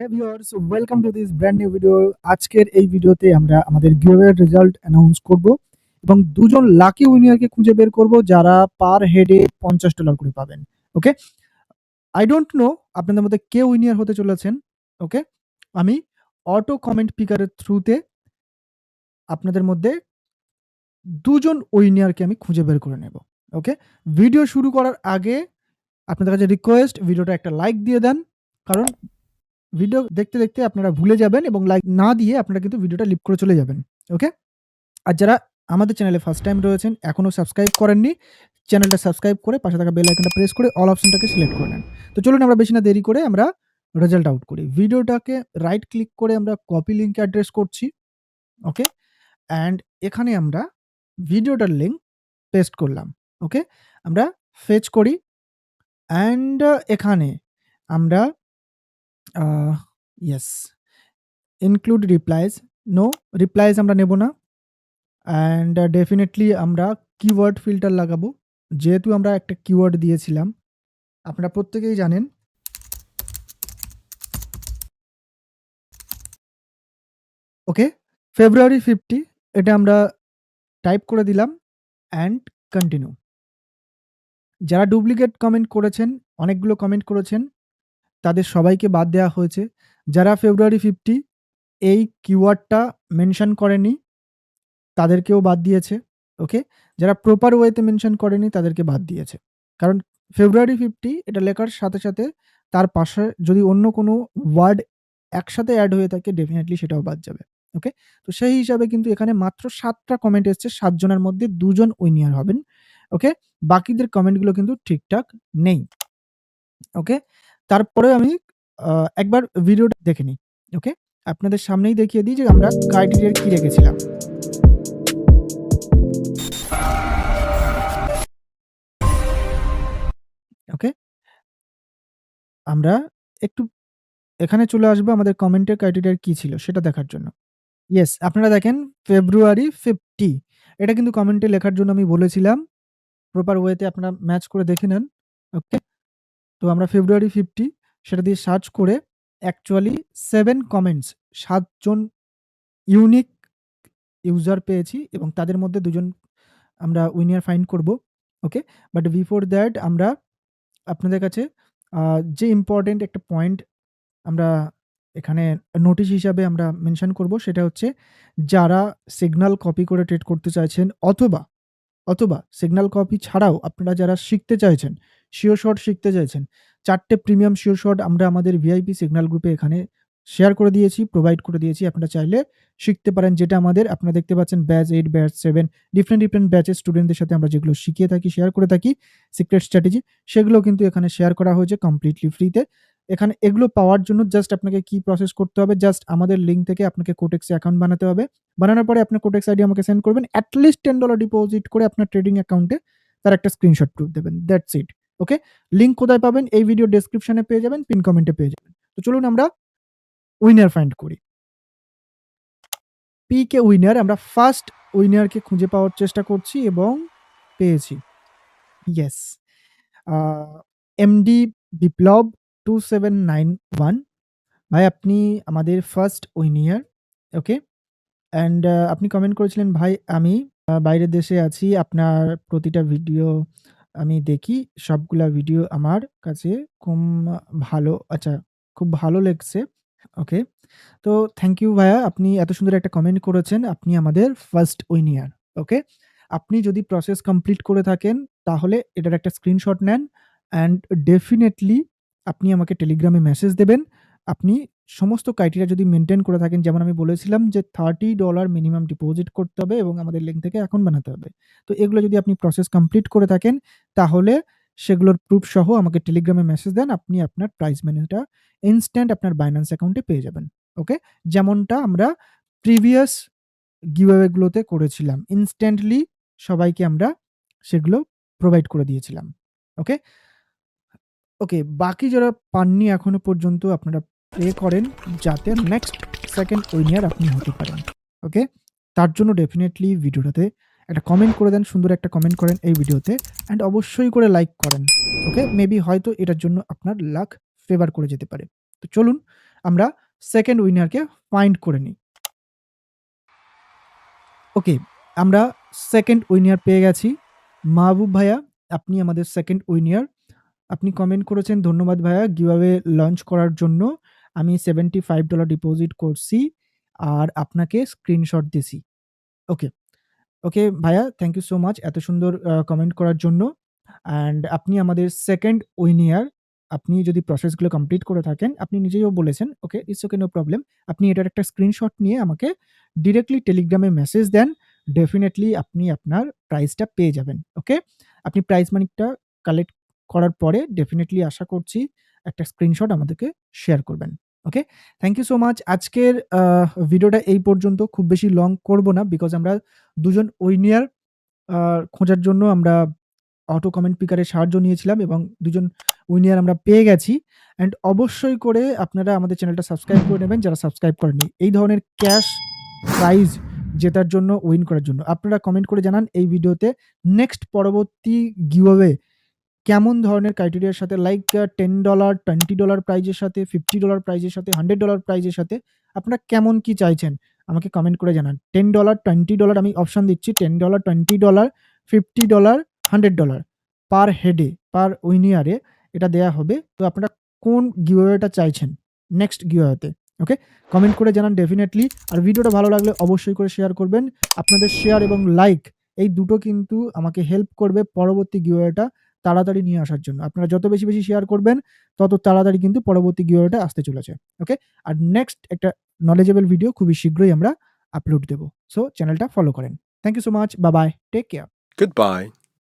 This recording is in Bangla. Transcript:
Viewers, welcome to this brand new video. আজকের এই ভিডিওতে আমরা আমাদের গিভঅ্যাওয়ের রেজাল্ট অ্যানাউন্স করব এবং দুজন লাকি উইনারকে খুঁজে বের করব যারা পার হেডে 50 ডলার করে পাবেন। ওকে? আই ডোন্ট নো আপনাদের মধ্যে কে উইনার হতে চলেছেন। ওকে? আমি অটো কমেন্ট পিকারের থ্রুতে আপনাদের মধ্যে দুজন উইনারকে আমি খুঁজে বের করে নেব। ওকে? ভিডিও শুরু করার আগে আপনাদের কাছে রিকোয়েস্ট ভিডিওটা একটা লাইক দিয়ে দেন। কারণ ভিডিও দেখতে, দেখতে আপনারা ভুলে যাবেন এবং লাইক না দিয়ে আপনারা কিন্তু ভিডিওটা লিপ করে চলে যাবেন। ওকে? আর যারা আমাদের চ্যানেলে ফার্স্ট টাইম রয়েছেন, এখনও সাবস্ক্রাইব করেননি, চ্যানেলটা সাবস্ক্রাইব করে পাশে থাকা বেল আইকনটা প্রেস করে অল অপশনটাকে সিলেক্ট করে নেন। তো চলুন আমরা বেশি না দেরি করে আমরা রেজাল্ট আউট করি। ভিডিওটাকে রাইট ক্লিক করে আমরা কপি লিংক অ্যাড্রেস করছি। ওকে? অ্যান্ড এখানে আমরা ভিডিওটার লিঙ্ক পেস্ট করলাম। ওকে? আমরা ফেচ করি অ্যান্ড এখানে আমরা আ yes include replies no replies আমরা নেব না। অ্যান্ড ডেফিনিটলি আমরা কিওয়ার্ড ফিল্টার লাগাবো। যেহেতু আমরা একটা কিওয়ার্ড দিয়েছিলাম। আপনারা প্রত্যেকেই জানেন। ওকে? ফেব্রুয়ারি 50 এটা আমরা টাইপ করে দিলাম অ্যান্ড কন্টিনিউ। যারা ডুপ্লিকেট কমেন্ট করেছেন, অনেকগুলো কমেন্ট করেছেন, তাদের সবাইকে বাদ দেওয়া হয়েছে। যারা ফেব্রুয়ারি 50 এই কিওয়ার্ডটা মেনশন করেনি, তাদেরকেও বাদ দিয়েছে। ওকে? যারা প্রপার ওয়েতে মেনশন করেনি তাদেরকে বাদ দিয়েছে। কারণ ফেব্রুয়ারি 50 এটা লেখার সাথে, সাথে তার পাশে যদি অন্য কোনো ওয়ার্ড একসাথে অ্যাড হয়ে থাকে ডেফিনেটলি সেটাও বাদ যাবে। ওকে? তো সেই হিসাবে কিন্তু এখানে মাত্র সাতটা কমেন্ট এসছে। সাতজনের মধ্যে দুজন উইনিয়ার হবেন। ওকে? বাকিদের কমেন্টগুলো কিন্তু ঠিকঠাক নেই। ওকে? তারপরেও আমি একবার ভিডিওটা দেখে নিই। ওকে? আপনাদের সামনেই দেখিয়ে দিই যে আমরা ক্রাইটেরিয়া কি রেখেছিলাম। ওকে? আমরা একটু এখানে চলে আসব আমাদের কমেন্টের ক্রাইটেরিয়া কি ছিল সেটা দেখার জন্য। ইয়েস, আপনারা দেখেন ফেব্রুয়ারি 50 এটা কিন্তু কমেন্টে লেখার জন্য আমি বলেছিলাম। প্রপার ওয়েতে আপনারা ম্যাচ করে দেখে নেন। ওকে? তো আমরা ফেব্রুয়ারি 50 সেটা দিয়ে সার্চ করে অ্যাকচুয়ালি সেভেন কমেন্টস সাতজন ইউনিক ইউজার পেয়েছি এবং তাদের মধ্যে ২ জন আমরা উইনার ফাইন্ড করব। ওকে? বাট বিফোর দ্যাট আমরা আপনাদের কাছে যে ইম্পর্টেন্ট একটা পয়েন্ট আমরা এখানে নোটিশ হিসাবে আমরা মেনশন করব সেটা হচ্ছে যারা সিগনাল কপি করে ট্রেড করতে চাইছেন অথবা, অথবা সিগনাল কপি ছাড়াও আপনারা যারা শিখতে চাইছেন, সিওর শট শিখতে চাইছেন, চারটে প্রিমিয়াম শিওর শট আমরা আমাদের ভিআইপি সিগনাল গ্রুপে এখানে শেয়ার করে দিয়েছি, প্রোভাইড করে দিয়েছি। আপনারা চাইলে শিখতে পারেন যেটা আমাদের আপনারা দেখতে পাচ্ছেন batch eight batch seven different, different ব্যাচের স্টুডেন্টদের সাথে আমরা যেগুলো শিখিয়ে থাকি, শেয়ার করে থাকি সিক্রেট স্ট্র্যাটেজি সেগুলো কিন্তু এখানে শেয়ার করা হয়েছে কমপ্লিটলি ফ্রিতে। এখানে এগুলো পাওয়ার জন্য জাস্ট আপনাকে কি প্রসেস করতে হবে জাস্ট আমাদের লিঙ্ক থেকে আপনাকে কোটেক্সে অ্যাকাউন্ট বানাতে হবে। বানানোর পরে আপনার কোটেক্স আইডি আমাকে সেন্ড করবেন। এট লিস্ট $10 ডিপোজিট করে আপনার ট্রেডিং অ্যাকাউন্টে তার একটা স্ক্রিনশট প্রুফ দেবেন। That's it. ওকে? লিঙ্ক কোথায় পাবেন? এই ভিডিও ডেসক্রিপশনে পেয়ে যাবেন, পিন কমেন্টে পেয়ে যাবেন। তো চলুন আমরা উইনার ফাইন্ড করি। পিকে উইনার আমরা ফার্স্ট উইনারকে খুঁজে পাওয়ার চেষ্টা করছি এবং পেয়েছি। ইয়েস। এমডি বিপ্লব 2791 ভাই আপনি আমাদের ফার্স্ট উইনার। ওকে? অ্যান্ড আপনি কমেন্ট করেছিলেন ভাই আমি বাইরের দেশে আছি। আপনার প্রতিটা ভিডিও আমি দেখি। সবগুলা ভিডিও আমার কাছে খুম ভালো আচ্ছা খুব ভালো লেগছে। ওকে? তো থ্যাংক ইউ ভাইয়া, আপনি এত সুন্দর একটা কমেন্ট করেছেন। আপনি আমাদের ফার্স্ট উইনার। ওকে? আপনি যদি প্রসেস কমপ্লিট করে থাকেন, তাহলে এটার একটা স্ক্রিনশট নেন অ্যান্ড ডেফিনিটলি আপনি আমাকে টেলিগ্রামে মেসেজ দেবেন। আপনি সমস্ত ক্রাইটেরিয়া যদি মেনটেন করে থাকেন যেমন আমি বলেছিলাম যে $30 মিনিমাম ডিপোজিট করতে হবে এবং আমাদের লিঙ্ক থেকে অ্যাকাউন্ট বানাতে হবে। তো এগুলো যদি আপনি প্রসেস কমপ্লিট করে থাকেন তাহলে সেগুলোর প্রুফ সহ আমাকে টেলিগ্রামে মেসেজ দেন। আপনি আপনার প্রাইস মানিটা ইনস্ট্যান্ট আপনার বাইন্যান্স অ্যাকাউন্টে পেয়ে যাবেন। ওকে? যেমনটা আমরা প্রিভিয়াস গিভঅ্যাওয়ে গুলোতে করেছিলাম। ইনস্ট্যান্টলি সবাইকে আমরা সেগুলো প্রোভাইড করে দিয়েছিলাম। ওকে? ওকে, বাকি যারা পাননি এখনও পর্যন্ত আপনারা প্রে করেন যাতে নেক্সট সেকেন্ড উইনিয়ার আপনি হতে পারেন। ওকে? তার জন্য ডেফিনেটলি ভিডিওটাতে একটা কমেন্ট করে দেন, সুন্দর একটা কমেন্ট করেন এই ভিডিওতে অ্যান্ড অবশ্যই করে লাইক করেন। ওকে? মেবি হয়তো এটার জন্য আপনার লাক ফেভার করে যেতে পারে। তো চলুন আমরা সেকেন্ড উইনারকে ফাইন্ড করে নিই। ওকে, আমরা সেকেন্ড উইনার পেয়ে গেছি। মাহবুব ভাইয়া, আপনি আমাদের সেকেন্ড উইনার। আপনি কমেন্ট করেছেন, "ধন্যবাদ ভাইয়া গিভঅ্যাওয়ে লঞ্চ করার জন্য। আমি $75 ডিপোজিট করছি আর আপনাকে স্ক্রিনশট দিছি।" ওকে, ওকে ভাইয়া থ্যাংক ইউ সো মাচ এত সুন্দর কমেন্ট করার জন্য। অ্যান্ড আপনি আমাদের সেকেন্ড উইনার। আপনি যদি প্রসেসগুলো কমপ্লিট করে থাকেন, আপনি নিজেও বলেছেন, okay, it's okay no problem. আপনি এটার একটা স্ক্রিনশট নিয়ে আমাকে ডিরেক্টলি টেলিগ্রামে মেসেজ দেন। ডেফিনেটলি আপনি আপনার প্রাইসটা পেয়ে যাবেন। ওকে? আপনি প্রাইজ মানিকটা কালেক্ট করার পরে ডেফিনেটলি আশা করছি একটা স্ক্রিনশট আমাদেরকে শেয়ার করবেন। Okay? Thank you so much. আজকের ভিডিওটা এই পর্যন্ত। খুব বেশি লং করব না বিকজ আমরা দুজন উইনিয়ার খোঁজার জন্য আমরা অটো কমেন্ট পিকারের সাহায্য নিয়েছিলাম এবং দুজন উইনিয়ার আমরা পেয়ে গেছি। অ্যান্ড অবশ্যই করে আপনারা আমাদের চ্যানেলটা সাবস্ক্রাইব করে নেবেন যারা সাবস্ক্রাইব করেননি। এই ধরনের ক্যাশ প্রাইজ জেতার জন্য, উইন করার জন্য। আপনারা কমেন্ট করে জানান এই ভিডিওতে নেক্সট পরবর্তী গিভঅ্যাওয়ে কেমন ধরনের ক্রাইটেরিয়ার সাথে লাইক আ $10, $20 প্রাইজের সাথে, $50 প্রাইজের সাথে, $100 প্রাইজের সাথে আপনারা কেমন কি চাইছেন? আমাকে কমেন্ট করে জানান। $10, $20 আমি অপশন দিচ্ছি $10, $20, $50, $100 পার হেডে, পার উইনিয়ারে এটা দেয়া হবে। তো আপনারা কোন গিভঅ্যাওয়েটা চাইছেন নেক্সট গিভঅ্যাওয়েতে। ওকে? কমেন্ট করে জানান ডেফিনিটলি। আর ভিডিওটা ভালো লাগলে অবশ্যই করে শেয়ার করবেন। আপনাদের শেয়ার এবং লাইক এই দুটো কিন্তু আমাকে হেল্প করবে পরবর্তী গিভঅ্যাওয়েটা তাড়াতাড়ি নিয়ে আসার জন্য। আপনারা যত বেশি, বেশি শেয়ার করবেন তত তাড়াতাড়ি কিন্তু পরবর্তী গিওটা আসতে চলেছে। ওকে? আর নেক্সট একটা নলেজেবল ভিডিও খুবই শীঘ্রই আমরা আপলোড দেব। সো চ্যানেলটা ফলো করেন। Thank you so much. Bye bye bye. Take care. Goodbye.